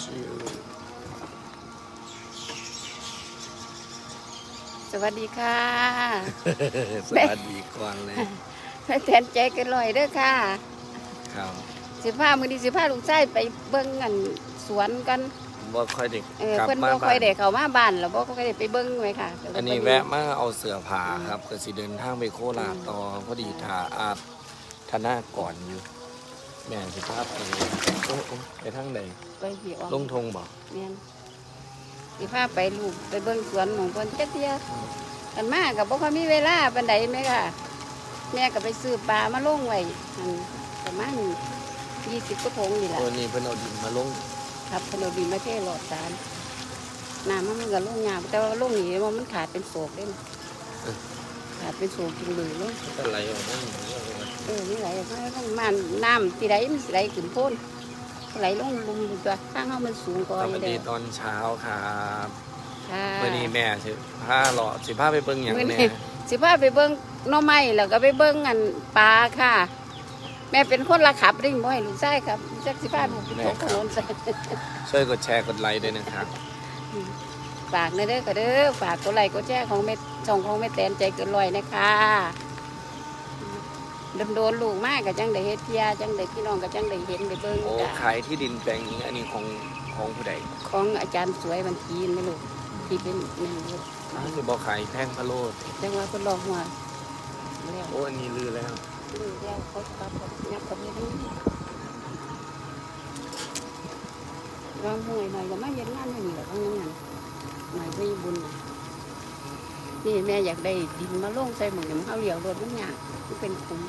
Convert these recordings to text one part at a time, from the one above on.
ชิวสวัสดีค่ะสวัสดีก่อนเลยแม่แทนใจกันลอยเด้อค่ะ ครับสิพามื้อนี้สิพาลูกชายไปเบิ่งอันสวนกันบ่ค่อยได้เออกลับเพิ่นมาบ่ค่อยได้บ้านเข้ามาบ้านแล้วบ่ค่อยได้ไปเบิ่งไว้ค่ะก็เลยอันนี้พดีแวะมาเอาเสื้อผ้าครับก็สิเดินทางไปโคราชต่อพอดีทาอาบธนาก่อนอยู่ แม่สิพาไปโอ้โอ้ไปทางใดไปที่ออกลงทงบ่แม่นสิพาไปลูกไปเบิ่งสวนของเพิ่นจักเที่ยกันมาก็บ่ค่อยมีเวลาปานใดแม่ค่ะ แม่ก็ไปซื้อปลามาลงไว้อันประมาณ20กว่าถุงนี่ล่ะตัวนี้เพิ่นเอาดินมาลงครับขนมดีมาเทหลอดสารน้ำมันก็ลงยามแต่ว่าลงนี่ว่ามันขาดเป็นโศกเด้นขาดเป็นโศกจริงเลยเลยก็ไหลออกมานี่ เออนี่ไหลออกมาลงมาน้ำที่ไหลมันสิไหลขึ้นโพ้นไหลลงลุมอยู่ตัวข้างเขามันสูงกว่าสอวัยู่สเด้ดีอตอนเช้าครับค่ะมื้อนี้แม่สิพาเลาะสิพาไปเบิ่งหยังมื้อแน่นี้สิพาไปเบิ้งหน้อไม้แล้วก็ไปเบิ้งอันปลาค่ะ แม่เป็นคนละขับริ่งบ่ให้ลูกชายครับจักสิพาลูกไปตกถนนใส่ช่วยกดแชร์กดไลค์ด้วยนะครับฝากนะเด้อก็เด้อฝากกดไลค์กดแชร์ของเม็ดช่องของเม็ดแตนใจเกินร้อยนะคะดำ โดนลูกมากกับจังได้เฮ็ดเพียจังได้พี่น้องกับจังได้เห็นได้เบิ่งโอ้จ้ะขายที่ดินแปลงนี้อันนี้ของของผู้ใดของอาจารย์สวยมันจีนไหม่ลูกที่เป็นนี่ลูกอ้าวสิบ่ขายแพงพะโลดจังว่าเพิ่นลอกหัวแล้วโอ้อันนี้ลือแล้วลือแล้วเขาปรับเขายับกับนี่ร้องห่วยหน่อยก็มาเย็นงานอยู่นี่แหละทั้งนั้นน่ะหน่อยไม่บุญน่ะนี่แม่อยากได้ดินมาลงใส่หมองเนี่ยมันเอาเหลียวรถมันยากมันเป็นคุ้ม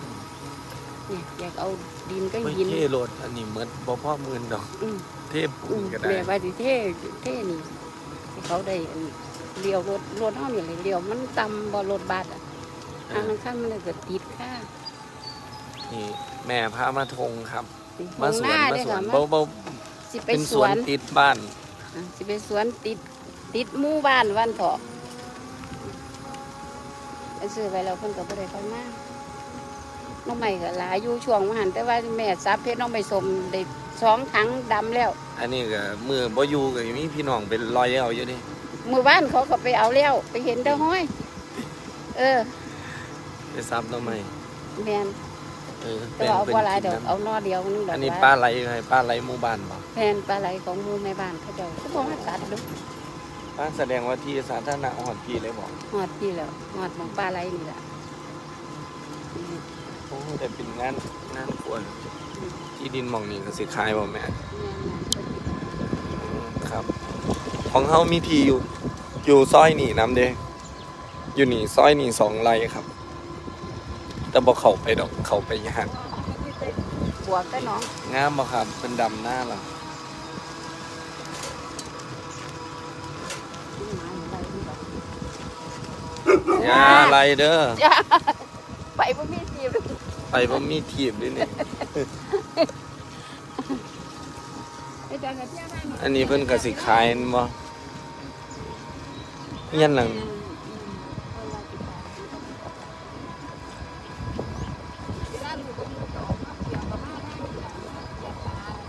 เนี่ยอยากเอาดินก็ไม่ยินเท่โลดอันนี้เหมือนบ่พ่อหมื่นดอก อืมเทพปูอืนมก็ได้แม่ว่าสิเท่เท่นี่ให้เขาได้อันเลี้ยวรถรถเฮานี่เลยเลี้ยวมันต่ำบ่รถบัสอะเอทางอนั้นข้างมันเลยเกิดติดค่ะนี่แม่พามาทงครับนี่มาสวนข้งหมาเด้สวนค่ะเบาเบาสิไปเป็นสสววนน ติดบ้าน อะสิไปสวนติดติดหมู่บ้านวันเถาะไปซื้อไปแล้วเพิ่นก็บ่ได้เข้ามา น้องใหม่ก็หลายอยู่ช่วงว่าหันแต่ว่าแม่ซับเพชรน้องใหม่สมได้สองถังดำแล้ว อันนี้ก็มือบ่อยู่ก็มีพี่น้องเป็นรอยเอาอยู่นี่มือบ้านเขาก็ไปเอาแล้ว ไปเห็นเด้อห้อย เออ ไปซับทำไมแม่นเออแต่ว่าเอาเป็นปลาไหลายดอกกินน้ำเอานอเดียวนึงดอกอันนี้ว่ปลาไหลให้ปลาไหลหมู่บ้านบ่แพนปลาไหลของหมูแม่บ้านเขาเจ้าเขาบอกว่าตัดดูปลาแสดงว่าที่สาธารณะหอดพี่เลยบอกหอดพี่แล้วหอดของปลาไหลนี่แหละอืมโอ้ แต่เป็นงานงานควรที่ดินหมองนี้ก็สิขายบ่แม่ครับ ของเฮามีทีอยู่อยู่ซอยนี่น้ำเด้อยู่นี่ซอยนี่สองไร่ครับ แต่บ่เข้าไปดอกเข้าไปยากบวกก็น้องงามบ่ครับเป็นดำหน้าเหรออย่าไรเด้อจ้าไปบ่มีทีม ไปบ่มีทีบด้วยนี่ไปจังกันเที่ยวบ้านอันนี้เพิ่นก็สิขายนั่นบ่เฮียนหลัง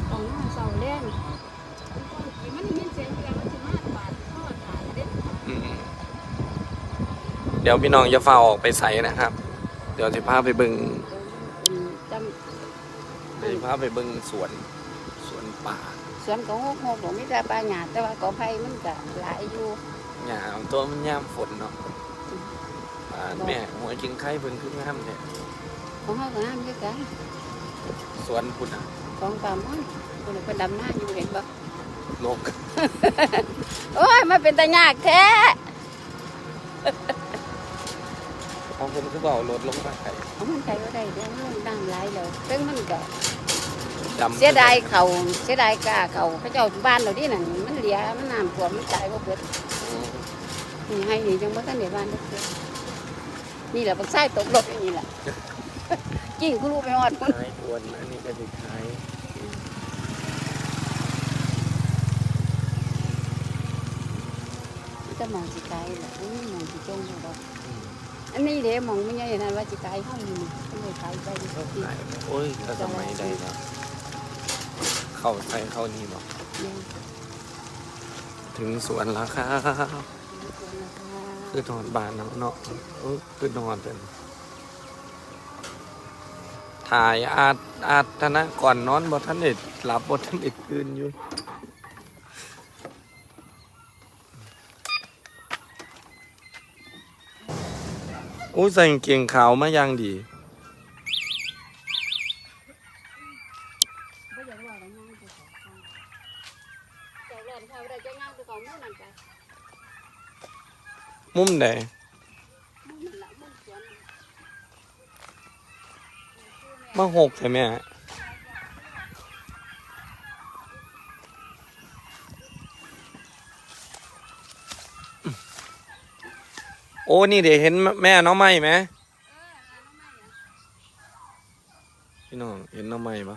ของหน้าเสาเล่นมันมีเสียงเรือมันสิมาบาดทอดขายเด้อืมเดี๋ยวพี่น้องจะฝ้าออกไปใส่นะครับ เดี๋ยวสิพาไปเบิ่งจเดี๋ยวสิ พาไปเบิ่งสวนสวนป่าำสวนของโฮกโฮกผมมีแต่ปลาหยาดแต่ว่ากอไผ่มันก็หลายอยู่หญ้าตัวมันยามฝนเนาะอ่าแม่หัวจิงไข่เพิ่นคืองามแท้ของเฮาก็งามคือกันสวนพุ่นน่ะของปลาม้อนคนน่ะเพิ่นดำหน้าอยู่เห็นบ่โลกโอ้ยมันเป็นตายากแท้เอาเพิ่นคือบ่เอารถลงมาไข่เอามันใส่ก็ได้เดี๋ยวมันน้ำไหลแล้วซึ่งมันก็ ดำเสียดายเขาเสียดายกาเขาเขาเจ้าบ้านเราดินั่นมันเหลียมันน้ำท่วมมันจ่ายบ่เบิดอืมนี่ให้นี่จังบ่ทันได้บ้านเด้อเด้อนี่แหละบักไส้ตกรถอย่างนี้แหละกิ่งกูรู้ไปฮอดพุ่นขายอวนอันนี้ก็สิขายจะมองสิไกลแหละอุ้ยมองสิจงอยู่ดอกอืมอันนี้เด้มองไม่ใหญ่นั่นว่าสิไกลห้องนี่ก็เลยไกลไปดิก็ขายโอ้ยถ้าสมัยใดเนาะ เข้าใส่เข้านี่บ่เดี๋ยวถึงสวนแล้วครับคือนอนบ้านเนาะเนาะเออคือนอนเป็นถ่ายอาจอาจธนะก่อนนอนบ่ทันเด็ดหลับบ่ทันเด็ดตื่นอยู่อู้ใส่กางเกงขาวมาอย่างดี บ่อยากว่ากันย่างไปขอข้างเจ้าเล่นเขาได้จะย่างไปขอมู่นั่นจ้ะ มุมใดมู่นั่นละมู่สวนนั่นมาหกใช่ไหมโอ้ นี่เดี๋ยวเห็นแม่น้องไม้ไหมพี่น้องเห็นน้องไม้ปะ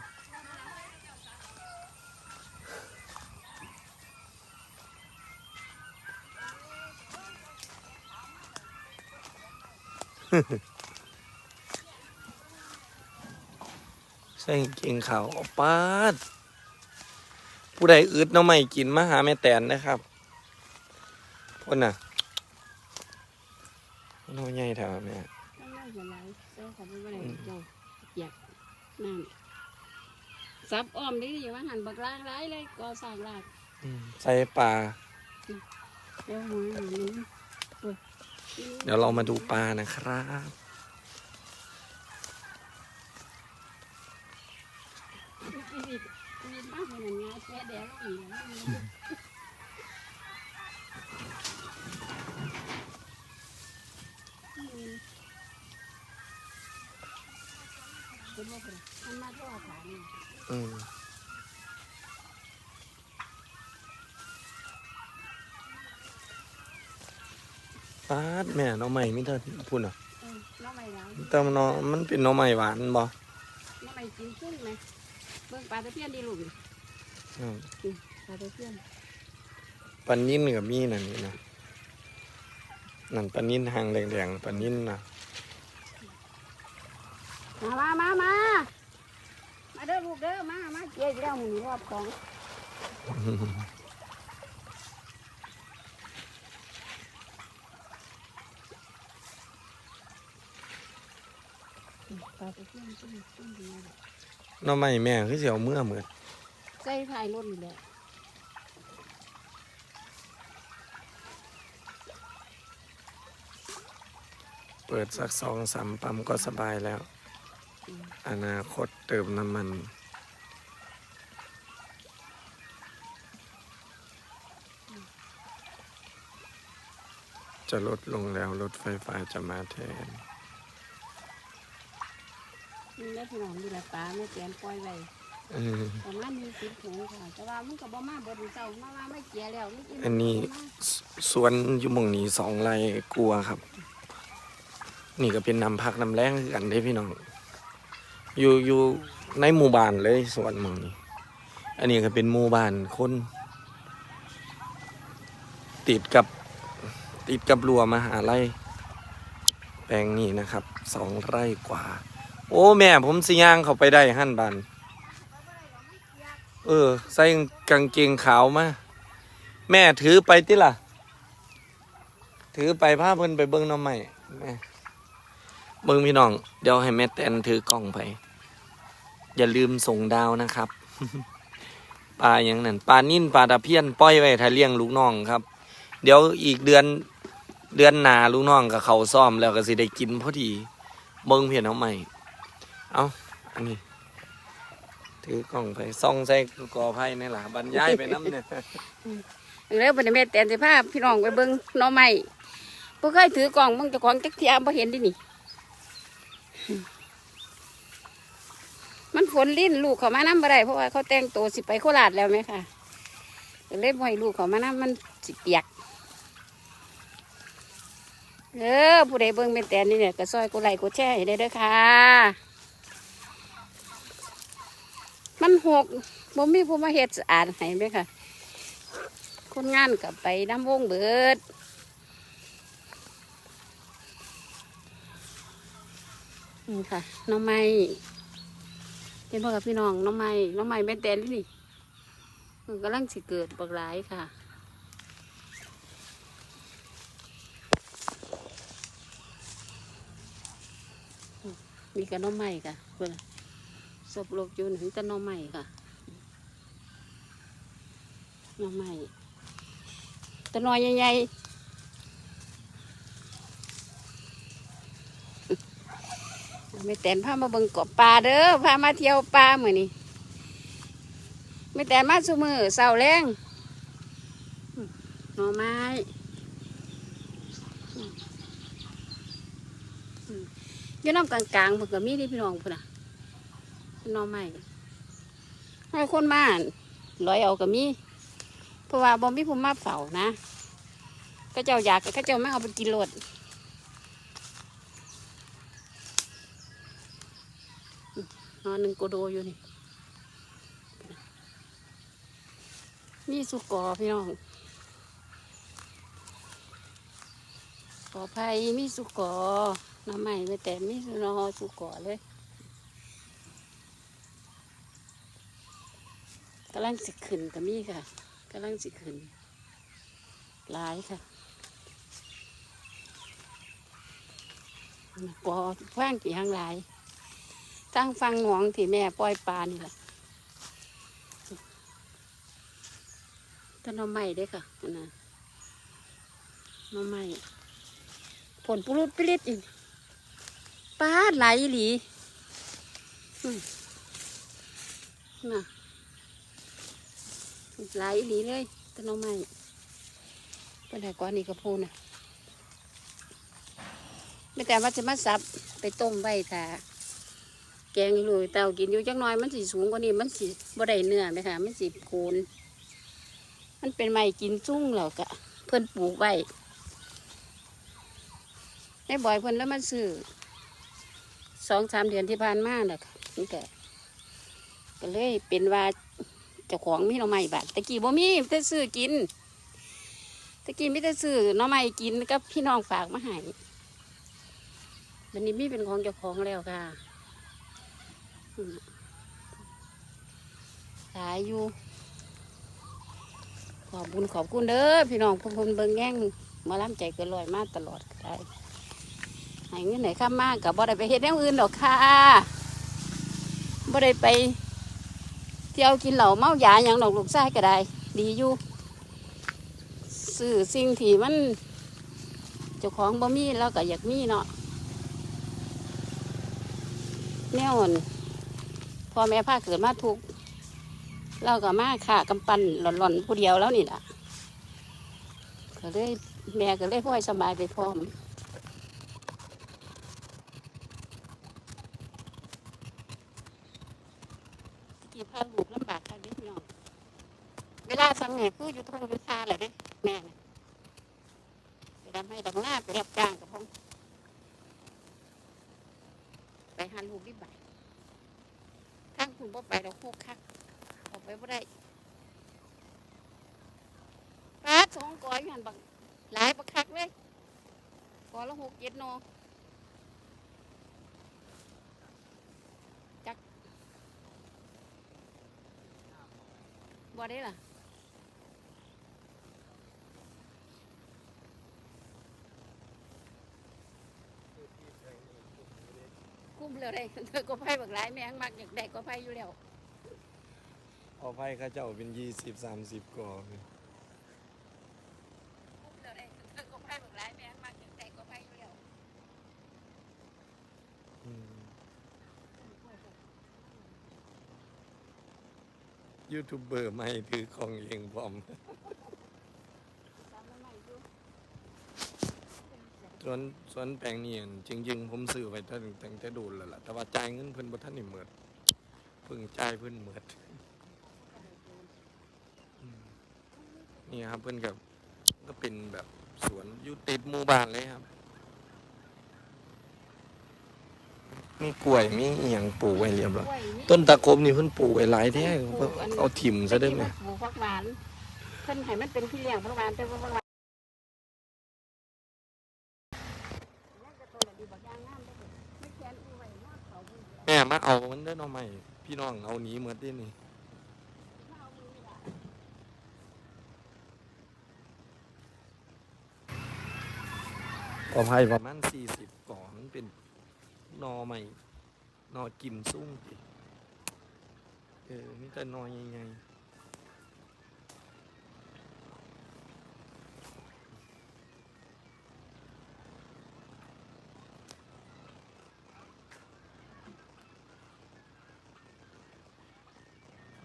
ใส่กางเกงขาวอปาด ผู้ใดอึดน้องไม่กินมาหาแม่แตนนะครับพ่นน่ะน้องใหญ่แถวแม่ไม่ไม่เป็นไรเจ้าเขาไม่เป็นไรเจ้าเปียกน้ำซับอ้อมนี่อยู่ว่าหันบักลางร้ายเลยก็สร้างลากอืมใส่ปลาเดี๋ยวหัวหานี้โอ้ย เดี๋ยวเรามาดูปลานะครับมีมีมากเหมือนงาแช่แดงอีกแล้วเป็นว่าเป็นมันมาทั่วฐานนี่ อืม ปาดแม่น้องใหม่มิเตอร์พูดอะเออน้องไม่ร้ายแต่มันน้องมันเป็นน้องใหม่หวานบ่น้องไม่กินขึ้นไหมเบิ่งปลาตะเพียนดีลูกนี่อืมปลาตะเพียนปันยินกับมีนั่นนี่นะนั่นปันยินหางแดงๆปันยินนะมามามามามาเด้อลูกเด้อมามาเจ๊จะได้หมุนรอบของ ปลาตะเพียนขึ้นขึ้นดีเลยน้องใหม่แม่คือเสียวเมื่อเหมือนใส่ถ่ายรถนี่แหละเปิดสักสองสามปั๊มก็สบายแล้ว อนาคตเติมน้ำมัน จะลดลงแล้วรถไฟฟ้าจะมาแทนนี่ แหละพี่น้องนี่แหละปลาไม่แกนปล่อยไว้เออ ประมาณนี้สิบถุงค่ะ แต่ว่ามันก็บ่มาบ่ถึงเจ้ามาว่าไม่เกี่ยแล้วไม่กิอันนี้ สสวนอยู่หมองนี้สองไร่กลัวครับ นี่ก็เป็นน้ำพักน้ำแรงคือกันได้พี่น้อง อยู่อยู่ในหมู่บ้านเลยสวนหมองนี้ อันนี้ก็เป็นหมู่บ้านคน ติดกับติดกับรั้วมหาลัยแปลงนี้นะครับสองไร่กว่า โอ้แม่ผมสิย่างเขาไปได้หั่นบานเออ ใส่กางเกงขาวมา แม่ถือไปติล่ะ ถือไปพาเพิ่นไปเบิ่งน้องใหม่แม่เบิ่งพี่น้อง เดี๋ยวให้แม่แตนถือกล้องไป อย่าลืมส่งดาวนะครับ ปลาอย่างนั้นปลานิ่นปลาตะเพียนปล่อยไว้ถ้าเลี้ยงลูกน้องครับ เดี๋ยวอีกเดือนเดือนหนาลูกน้องกับเขาซ่อมแล้วก็สิได้กินพอดี เบิ่งเพียนเอาใหม่ เอาอันนี้ ถือกล้องไปซ่องใส่กอไผ่นี่แหละบรรยายไปน้ำเนี่ยแล้วบ่ได้แม่แตนสิพาพี่น้องไปเบิ่งน่อไม้บ่เคยถือกล่องมึงจ้าของจักเที่ยบ่เห็นดินี่มันฝนลิ้นลูกเขามาน้ำบ่ได้เพราะว่าเขาแต่งตัวสิไปโคราชแล้วไหมค่ะเลยบ่ให้ลูกเขามานำมันสิเปียกเออผู้ใดเบิ่งแม่แตนนี่เนี่ยก็ซอยกดไลกดแชร์ให้ได้เด้อค่ะ มันหกบ่มีผู้มาเฮ็ดสะอาดให้ไหมค่ะ คนงานกับไปน้ำวงเบิดนี่ค่ะน้องไม้เป็นพ่อกับพี่น้องน้องไม้น้องไม้แม่แตนนี่มันกำลังสิเกิดบักหลายค่ะมีกระน้อใหม่ค่ะเพื่อน ศพโลกอยูนถึงกระนอใหม่ค่ะนอใหม่ตะนอยใหญ่ๆไม่แต่นพามาเบิ่งเกาะปลาเด้อพามาเที่ยวปลาเหมือนนี่ไม่แต่นมาสุมือเสาแรงหน่อไม้อืมอืมอยู่น้ำกลางๆเพิ่นก็มีที่พี่น้องพุ่นน่ะ หน่อไม้ให้คนมาร้อยเอาก็มีเพราะว่าบ่มีผู้มาเฝ้านะ ก็เจ้าอยากก็เจ้าไม่เอาไปกินโลดนอนหนึ่งโกโดอยู่นี่มี่สุกอพี่น้องกอไผ่มีสุกอน้ำใหม่ไปแต่มีสุนอสุกอเลย กำลังสิขึ้นก็มีค่ะกำลังสิขึ้นหลายค่ะปอฟังกี่หางหลายตั้งฟังหนองที่แม่ปล่อยปลานี่แหละต้นน้ำใหม่ด้อค่ะนะน้ำใหม่ผลปุรุษปิริตอีกปลาไหลหลีอืมน่ะ หลายอีหลีเลยต้นน้องไม้เป็นแต่ก้อนนี้ก็พูน่ะไม่แต่ว่าจะมาสับไปต้มไว้ถ้าแกงลุยเตากินอยู่จักน้อยมันสิสูงกว่านี้มันสิบ่ได้เนื้อไหมคะมันสิโคนมันเป็นไม้กินจุ้งแล้วก็เพิ่อนปลูกไว้ให้บ่อยเพิ่อนแล้วมันซื้อสองสามเดือนที่ผ่านมาแหละค่ะนี่แกก็เลยเป็นว่า เจ้าของมีหน่อไม้บาดตะกี้บ่มีแต่ซื้อกินตะกี้มีแต่ซื้อหน่อไม้กินกับพี่น้องฝากมาให้วันนี้มีเป็นของเจ้าของแล้วค่ะอืมขายอยู่ ขอบคุญขอบคุณเด้อพี่น้องพวกคุณเบิ่งแง่งมาล้ำใจเกินลอยมากตลอดก็ได้ให้เงินไหนข้ามมากกับบ่ได้ไปเฮ็ดแนวอื่นดอกค่ะบ่ได้ไป ที่ยวกินเหล้าเมายาอย่างดอกลูกชายก็ได้ ดีอยู่ซื้อสิ่งที่มันเจ้าของบ่มีแล้วก็อยากมีเนาะแนวอั่นพ่อแม่พาเกิดมาทุกเราก็มาข่ากำปั้นหล่อนๆผู้เดียวแล้วนี่แหละก็เลยแม่ก็เลยพ่อยสบายไปพร้อมกี่พาลูกลำบากค่ะเด็กน้อง เวลาทำไงคื อยู่ทงอยู่ทาแหละเด้แม่น่ะไปทำให้ดังหน้าไปรับจ้างกับพงไปหันลูกที่บ่ายข้างคุณบ่ไปเราคู่คักออกไปบ่ได้ปลาสองก้อยหันบังหลายบักคักเลยก้อละหกเจ็ดโนจักบ่ได้ล่ะ กุ้มเลยได้เธอก็ไพ่บักหลายแม่งมักอยากได้ก็ไพ่อยู่แล้วเอาไผ่เข้าเจ้าเป็นยี่สิบสามสิบก่อพี่กุ้มเลยได้เธอก็ไพ่บักหลายแม่งมักอยากได้ก็ไพ่อยู่แล้วอืมยูทูบเบอร์ไม่ถือของเองพร้อม จำไม่ไหมดู ส่ วนส่วนแปลงนี่อั่นจริง ๆ ผมซื้อไว้ตั้งตั้งแต่โดูแล้วล่ะแต่ว่าจ่ายเงินเพิ่นบ่ทันได้หมดเพิ่งจ่ายเพิ่นหมดอืมนี่ครับเพิ่นกับก็เป็นแบบสวนอยู่ติดหมู่บ้านเลยครับ มีกล้วยมีอีหยังปลูกไว้เรียบร้อยกล้วยนี่ต้นตะครบนี่เพิ่นปลูกไว้หลายแท้เอาถิ่มซะได้ไหม ปลูกผักหวานเพิ่นให้มันเป็นพี่เลี้ยงผักหวานแต่ว่าผักหวานนั่น เอามันได้น่อใหม่พี่น้องเอาหนีเหมือนที่นี่กอไผ่ประมาณสี่สิบก่อนเป็นนอใหม่นอกิมซุ้งเออนี่แต่นอใหญ่ๆ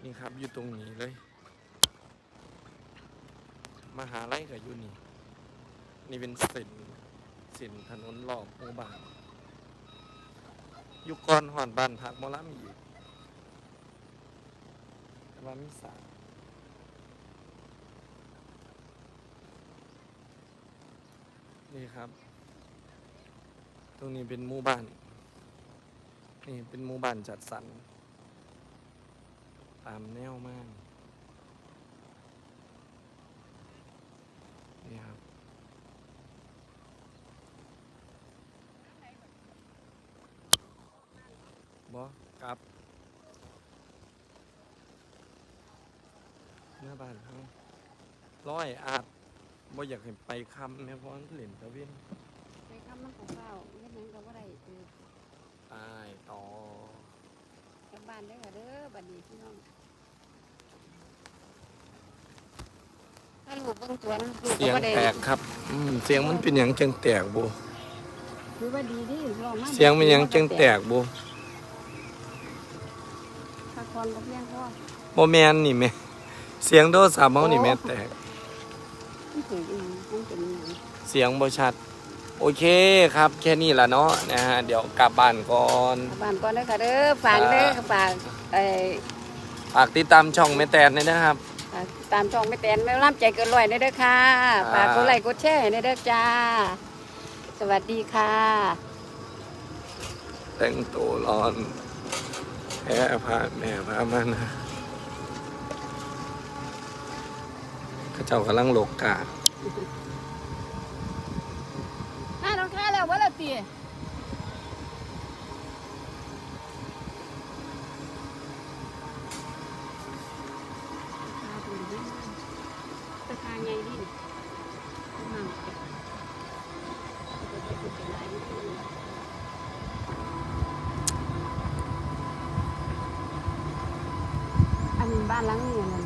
นี่ครับอยู่ตรงนี้เลย มหาลัยกับยูนี่ นี่เป็นเส้นเส้นถนนรอบหมู่บ้านอยู่ก่อนหอนบ้านพักมอลำอีกแต่ว่ามีสระนี่ครับ ตรงนี้เป็นหมู่บ้าน นี่เป็นหมู่บ้านจัดสรร ตามแนวมาก นี่ครับ บอกลับหน้าบ้านเขาร้อยอาจบ่อยากให้ไปคำแม่เพราะมันเหล่นตะเวนไปคำมันของเปล่าเฮ็ดหยังก็บ่ได้คือตายต่อกลับบ้านได้อค่ะเด้อบัดนี้พี่น้อง ถ้าลูกเบิ่งตัวนะลูกเสียงก็บ่ได้แตกครับอืมเสียงมันเป็นอย่างจังแตกบ่คือว่าดีดิร้องมาเสียงมันหยังจังแตกบ่ถ้าคอนบ่เพียงพอบ่แม่นนี่แม่เสียงโทรศัพท์เฮานี่แม่แตก มันถืออีหยังมันเป็นอีหยังเสียงบ่ชัด โอเคครับ แค่นี้ล่ะเนาะนะฮะเดี๋ยวกลับบ้านก่อนกลับบ้านก่อนเด้อค่ะเด้อฝากเด้อฝากเอ่อ ฝากติดตามช่องแม่แตนด้วยนะครับฝาก ตามช่องแม่แตนแม่ร่ำใจเกินร้อยเด้อเด้อค่ะครับฝากกดไลค์กดแชร์ให้เด้อจ้า สวัสดีค่ะ แต่งตัวร้อนแพ้พาแม่พามานะเข้าเจ้ากำลังโลกกาน่าต้องค่าแล้วว่าละตีราคาไงดิอัน บ้านหลังนี้มัน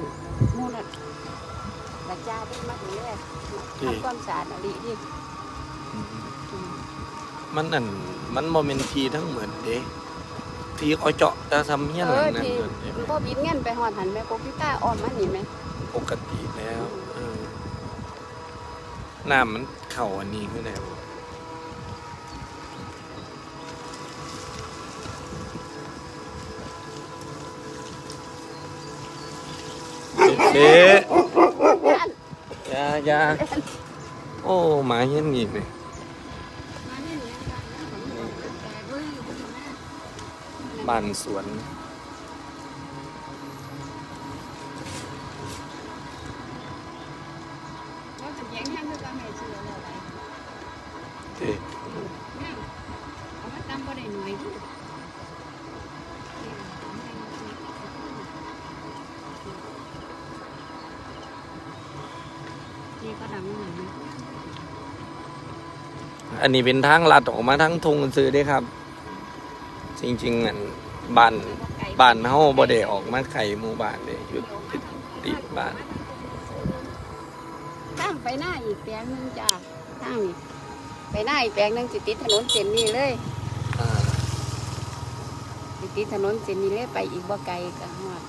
มูลละจ้าที่มาดูแลทำความสะอาดอะไรดิมันนั่นมันโมเมนทีทั้งเหมือนเด้ทีเขาเจาะแต่ทำเฮี้ยนเอหลัองนั่นที่เหมือนเด้พ่อบินเงินไปหอดหันแม่โกพิต้าอ่อนมาหนิไหมปกติแล้วเออน้ำมันเข่าอันนี้ขึ้นแล้ว เบ๊ยายาโอ้หมาเห็นอีกเลยบ้านสวน อันนี้เป็นทางลัดออกมาทั้งทงซื้อเด้ครับ จริงๆอันบ้านบ้านเฮาบ่ได้ออกมาไข่หมู่บ้านเลยอยู่ติดติดบ้านทางไปหน้าอีกแปลงหนึงจ้าทางนี้ไปหน้าอีกแปลงหนึงสิติดถนนเส้นนี้เลยอ่าสิติดถนนเส้นนี้เลยไปอีกบ่ไกลก็ฮอด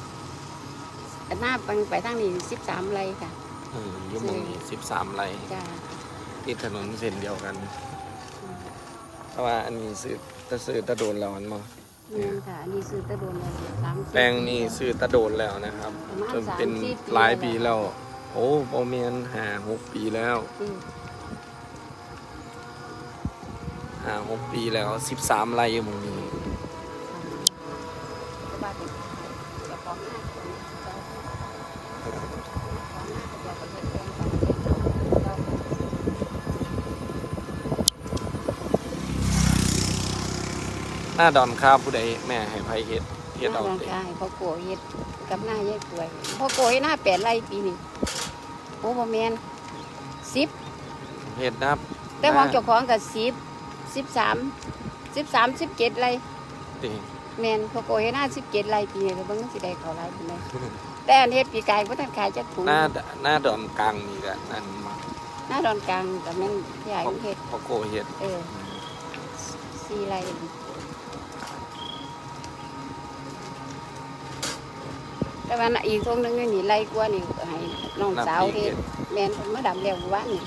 อันหน้าไปไปทางนี้13ไร่ค่ะ เอออยู่หมองนี้สิบสามไร่จ้า ติดถนนเส้นเดียวกัน เพราะว่าอันนี้ซื้อตะซื้อตะโดนแล้วมันมานี่ค่ะอันนี้ซื้อตะโดนเลยสามสิบแปลงนี้ซื้อตะโดนแล้วนะครับจนเป็นหลายปีแล้ว โอ้โมเมนห้าหกปีแล้วอืมห้าหกปีแล้วสิบสามไร่อยู่หมองนี้ บ้านเจ้าของหน้าคนเจ้าของหน้าก็จะไปเฮ็ดแปลงของเจ้าของ หน้าดอนข้าวผู้ใดแม่ให้ไผเฮ็ดเฮ็ดเอาร่างเต็กายพ่อโกเฮ็ดกับหน้ายายป่วยพ่อโกเฮ็ดหน้าแปดไร่ปีนี้โอ้บ่แม่นสิบเฮ็ดนะครับแต่ของเจ้าของก็สิบสิบสามสิบสามสิบเจ็ดไรติแมนพอโกเฮ็ดหน้าสิบเจ็ดไรปีนี้ก็เบิ่งมันสิได้เขาไรปีนี้แต่อันเฮ็ดปีกายบ่ทันขายจักถุงหน้าหน้าดอนกลางนี่ก็นั่นมาหน้าดอนกลางกับแม่นใหญ่เฮ็ดพอโกเฮ็ดเออสี่ไร แต่ว่าน่ะอีกทงหนึงอยู่นี่ไรกว่านี่ให้น้องสาวเฮ็ดแม่นเพิ่นมาดำแล้วเมื่อวานนี่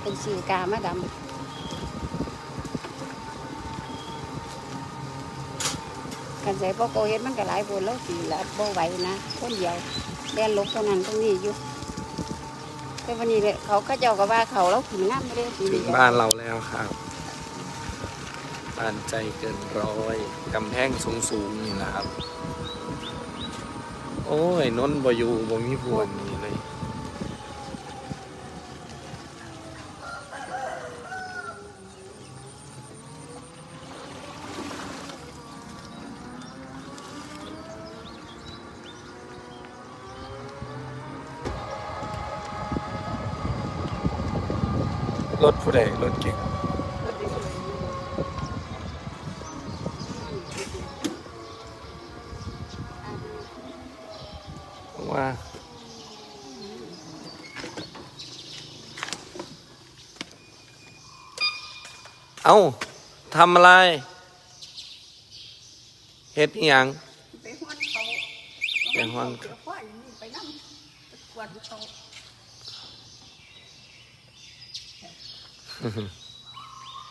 เป็นสีกามาดำกันใส่พอโกเฮ็ดมันก็หลายคนแล้วสิละบ่ไหวนะคนเดียวแล่นลบเท่านั้นตรงนี้อยู่แต่วันนี้เนี่ยเขาก็เจ้าก็ว่าเขาแล้วขี่น้ำไม่ได้ขี่ถึงบ้านเราแล้วครับบ้านใจเกินร้อยกำแพงสูงสูงๆนี่นะครับ โอ้ยนนท์บ่อยู่บ่มีพวนนี่เลยรถผู้ใดรถเก่งว่า เอาทำอะไรเฮ็ดอหยังไปห้อนเขาไปฮ้อนพ่ออย่างนี้ไปนั่งกวาดเขา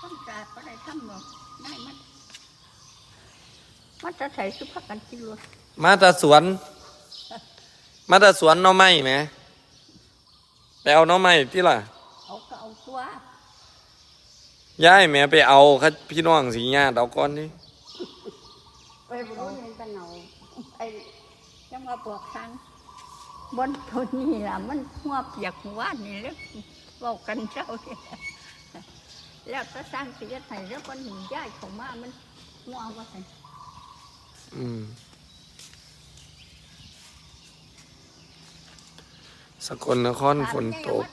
ต้นกาก็ได้ทำหรอกได้มันมันจะใส่สุภาพกันจิ๋วมาตาสวน มาตาสวนหน่อไม้ไหมไปเอาหน่อไม้ที่ล่ะ เอาก็เอาตัว ย้ายแหม่ไปเอาครับพี่น้องสีญาติเอาก่อนนี่ไปบนนี้เป็นเหนาไอ้ยังมาปลอกสังบนตัวนี้ล่ะ มันหัวเปียกหัวนี่แล้วบอกกันเจ้าเนี่ยแล้วก็สร้างเสียไทยแล้วมันหนีย้ายของมามันหัวว่าไงอืมสกลนครฝนตก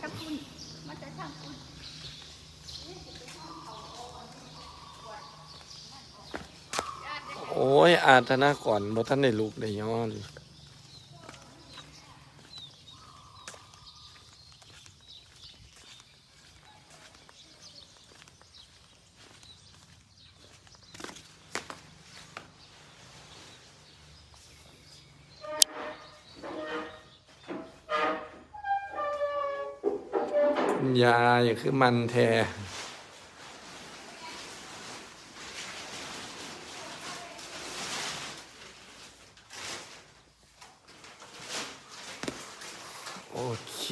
โอ้ย อาธนาก่อนบ่ท่านได้ลูกได้ย้อนยายคือมันแท้ โอเค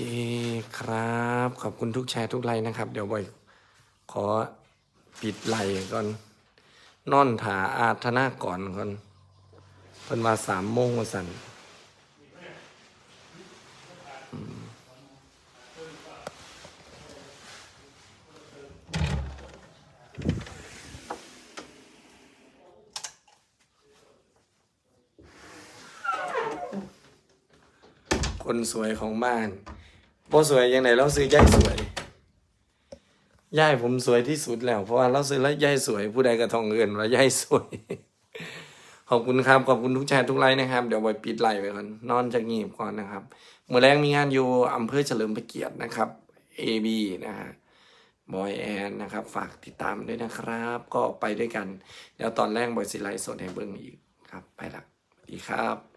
ครับ ขอบคุณทุกแชร์ทุกไลน์นะครับ เดี๋ยวบอยขอปิดไลน์ก่อน นอนถาอาธนาก่อนก่อนเพิ่นมาสามโมงมาสั่นคนสวยของบ้าน บ่สวยยังไงเราซื้อยายสวยยายผมสวยที่สุดแล้ว เพราะว่าเราซื้อแล้วยายสวย ผู้ใดกระทองเงินว่ายายสวย ขอบคุณครับ ขอบคุณทุกแชร์ทุกไลน์นะครับ เดี๋ยวไว้ปิดไลน์ไปก่อน นอนจากงีบก่อนนะครับเมื่อแรงมีงานอยู่อำเภอเฉลิมพระเกียรตินะครับ AB นะฮะบอยแอนนะครับ ฝากติดตามด้วยนะครับ ก็ไปด้วยกันเดี๋ยวตอนแรกบอยสิไลฟ์สดให้เบิ่งอีกครับ ไปละสวัสดีครับ